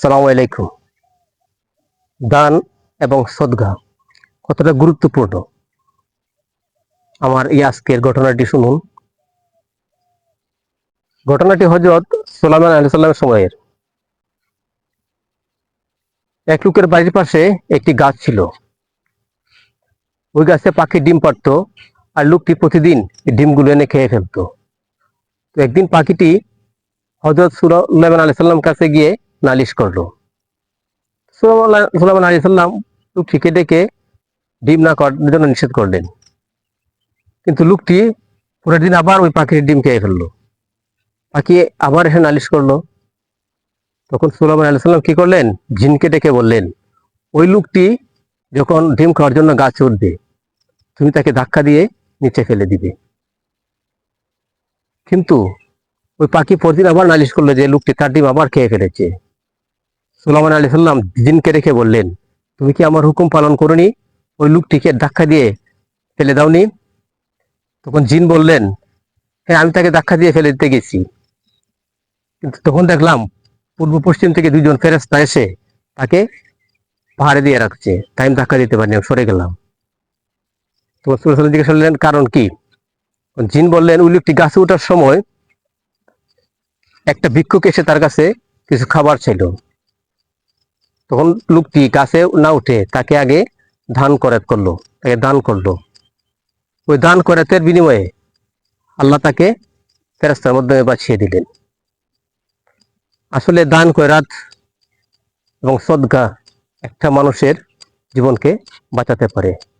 সালাম আলাইকুম। দান এবং সদগা কতটা গুরুত্বপূর্ণ? আমার এই আজকের ঘটনাটি শুনুন। ঘটনাটি হজরত সোলামান আলী সাল্লামের সময়ের। এক লোকের বাড়ির পাশে একটি গাছ ছিল। ওই গাছে পাখি ডিম পাড়তো আর লোকটি প্রতিদিন ডিমগুলো এনে খেয়ে ফেলতো। তো একদিন পাখিটি হজরত সুলাইমান আলী সাল্লাম কাছে গিয়ে নালিশ করল। সুলাইমান আলী সাল্লাম লোকটিকে ডেকে ডিম না করার জন্য নিষেধ করলেন। কিন্তু লোকটি পরের দিন আবার ওই পাখির ডিম খেয়ে ফেলল। পাখি আবার এসে নালিশ করল। তখন সুলাইমান আলী সাল্লাম কি করলেন? জিনকে ডেকে বললেন, ওই লোকটি যখন ডিম খাওয়ার জন্য গাছে উঠবে, তুমি তাকে ধাক্কা দিয়ে নিচে ফেলে দিবে। কিন্তু ওই পাখি পরদিন আবার নালিশ করল যে লোকটি তার ডিম আবার খেয়ে ফেলেছে। সুলাইমান আলী সাল্লাম জিনকে রেখে বললেন, তুমি কি আমার হুকুম পালন করনি? ওই লোকটিকে ধাক্কা দিয়ে ফেলে দাওনি? তখন জিন বললেন হ্যাঁ আমি তাকে ধাক্কা দিয়ে ফেলে দিতে গেছি। কিন্তু তখন দেখলাম পূর্ব পশ্চিম থেকে দুজন ফেরেস্তা এসে তাকে পাহাড়ে দিয়ে রাখছে। তাই আমি ধাক্কা দিতে পারিনি সরে গেলাম। তখন সুলাইমান জিজ্ঞেস করলেন কারণ কি? জিন বললেন, ওই লোকটি গাছে ওঠার সময় একটা ভিক্ষুক এসে তার কাছে কিছু খাবার ছিল তখন লোকটি গাছে না উঠে তাকে আগে ধান করাত করল, তাকে দান করল। ওই দান করাতের বিনিময়ে আল্লাহ তাকে ফেরাস্তার মাধ্যমে বাঁচিয়ে দিলেন। আসলে দান করাত এবং সদগা একটা মানুষের জীবনকে বাঁচাতে পারে।